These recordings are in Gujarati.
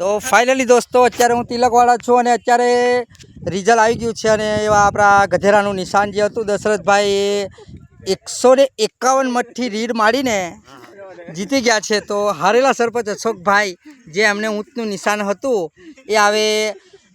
તો ફાઇનલી દોસ્તો, અત્યારે હું તિલકવાળા છું અને અત્યારે રિઝલ્ટ આવી ગયું છે અને એવા આપણા ગધેરાનું નિશાન જે હતું, દશરથભાઈ એકસો ને એકાવન મઠથી રીડ મારીને જીતી ગયા છે. તો હારેલા સરપંચ અશોકભાઈ, જે એમને ઊંચનું નિશાન હતું, એ હવે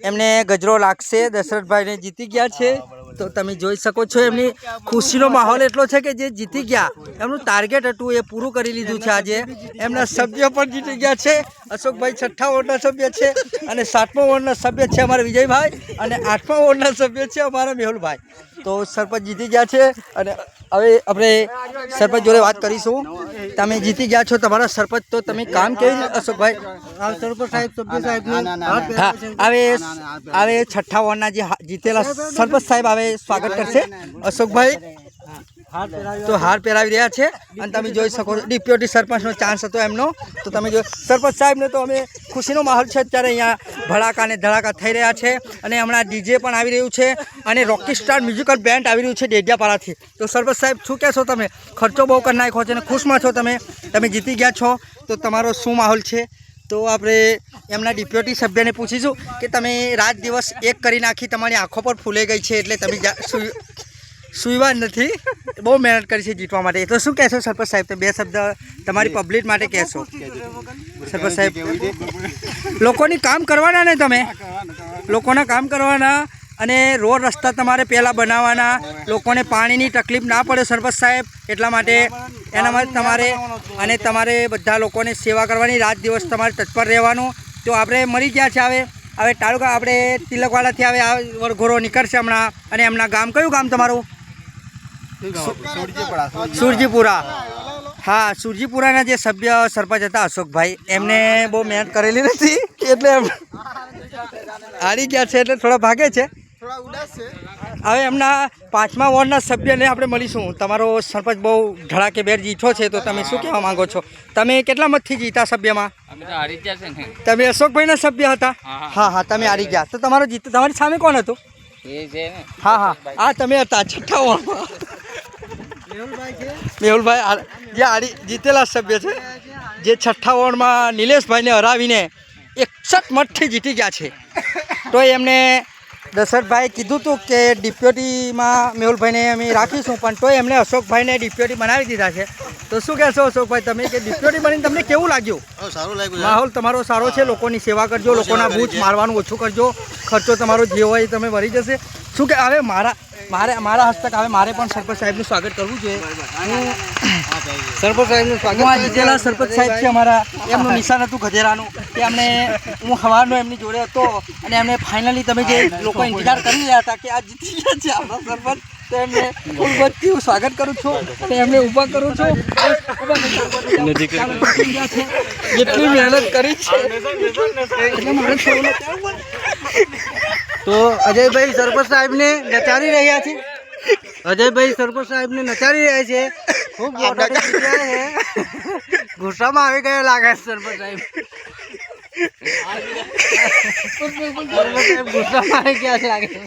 એમને ગજરો લાગશે. દશરથભાઈને જીતી ગયા છે. તો તમે જોઈ શકો છો એમની ખુશીનો માહોલ એટલો છે કે જે જીતી ગયા. એમનું ટાર્ગેટ હતું, એ પૂરું કરી લીધું છે આજે. એમના સભ્ય પણ જીતી ગયા છે. અશોકભાઈ છઠ્ઠા વોર્ડના સભ્ય છે અને સાતમા વોર્ડના સભ્ય છે અમારા વિજયભાઈ અને આઠમા વોર્ડના સભ્ય છે અમારા મેહુલભાઈ. તો સરપંચ જીતી ગયા છે અને હવે આપણે સરપંચ જોડે વાત કરીશું. તમે જીતી ગયા છો તમારા સરપંચ તો તમે કામ કેવી અશોકભાઈ સરપંચ સાહેબ સાહેબને હા હવે હવે છઠ્ઠા વોર્ડના જે જીતેલા સરપંચ સાહેબ હવે સ્વાગત કરશે. અશોકભાઈ તો હાર પહેરાવી રહ્યા છે અને તમે જોઈ શકો છો ડિપ્યુટી સરપંચનો ચાન્સ હતો એમનો. તો તમે જો સરપંચ સાહેબને તો અમે ખુશીનો માહોલ છે અત્યારે અહીંયા ભડાકા અને ધડાકા થઈ રહ્યા છે અને હમણાં ડીજે પણ આવી રહ્યું છે અને રોકી સ્ટાર મ્યુઝિકલ બેન્ડ આવી રહ્યું છે ડેડિયાપાડાથી. તો સરપંચ સાહેબ શું કહેશો તમે? ખર્ચો બહુ કરી નાખ્યો છે અને ખુશમાં છો તમે? તમે જીતી ગયા છો. તો તમારો શું માહોલ છે? તો આપણે એમના ડિપ્યુટી સભ્યને પૂછીશું કે તમે રાત દિવસ એક કરી નાખી તમારી આંખો પર ફૂલે ગઈ છે એટલે તમે સુઈવા નથી. બહુ મહેનત કરી છે જીતવા માટે. તો શું કહેશો સરપંચ સાહેબ? તમે બે શબ્દ તમારી પબ્લિક માટે કહેશો. સરપંચ સાહેબ લોકોની કામ કરવાના ને તમે? લોકોના કામ કરવાના અને રોડ રસ્તા તમારે પહેલાં બનાવવાના. લોકોને પાણીની તકલીફ ના પડે સરપંચ સાહેબ. એટલા માટે એના માટે તમારે અને તમારે બધા લોકોને સેવા કરવાની રાત દિવસ તમારે તત્પર રહેવાનું. તો આપણે મરી ગયા છે હવે. હવે તાલુકા આપણે તિલકવાડાથી હવે આ વરઘોરો નીકળશે હમણાં. અને એમના ગામ કયું ગામ તમારું? સુરજીપુરા. હા સુરજીપુરાના જે સભ્ય સરપંચ હતા અશોકભાઈ એમને બહુ મહેનત કરેલી નથી એટલે એમ હારી ગયા છે એટલે થોડા ભાગે છે. હવે એમના પાંચમા વોર્ડના સભ્યને આપણે મળીશું. તમારો સરપંચ બહુ ધડાકેભેર જીઠો છે તો તમે શું કહેવા માંગો છો? તમે કેટલા મતથી જીતા સભ્યમાં? અમે તો હારી જ જશે ને. તમે અશોકભાઈના સભ્ય હતા? હા હા. તમે હારી ગયા. તો તમારો જીત તમારી સામે કોણ હતું? એ હા હા. આ તમે હતા છઠ્ઠા વોર્ડમાં. મેહુલભાઈ જે આડી જીતેલા સભ્ય છે જે છઠ્ઠા વોર્ડમાં નિલેશભાઈને હરાવીને એકસઠ મતથી જીતી ગયા છે. તો એમને દશરથભાઈ કીધું હતું કે ડિપ્યુટીમાં મેહુલભાઈને અમે રાખીશું પણ તોય એમને અશોકભાઈને ડિપ્યુટી બનાવી દીધા છે. તો શું કહેશો અશોકભાઈ તમે કે ડિપ્યુટી બનીને તમને કેવું લાગ્યું? સારું લાગ્યું માહોલ તમારો સારો છે લોકોની સેવા કરજો લોકોના બૂથ મારવાનું ઓછું કરજો ખર્ચો તમારો જે હોય એ તમે ભરી જશે. શું કે હવે મારા મારે મારા હસ્તક હવે મારે પણ સરપંચ સાહેબનું સ્વાગત કરવું છે. હું સરપંચ સાહેબનું સ્વાગત આ જીતેલા સરપંચ સાહેબ છે અમારા. એમનું નિશાન હતું ગધેરાનું કે અમને હું સવારનો એમની જોડે હતો અને એમને ફાઇનલી તમે જે લોકો ઇંતજાર કરી રહ્યા હતા કે આ જીતી ગયા છે આપણા સરપંચ તો એમને ખૂબ હું સ્વાગત કરું છું અને એમને ઊભા કરું છે. જેટલી મહેનત કરી છે. તો અજયભાઈ સરપંચ સાહેબને નચારી રહ્યા છે. અજયભાઈ સરપંચ સાહેબને નચારી રહ્યા છે. ખૂબ ગુસ્સામાં આવી ગયા લાગે છે સરપંચ સાહેબ. સરપંચ સાહેબ ગુસ્સામાં આવી ગયા છે લાગે છે.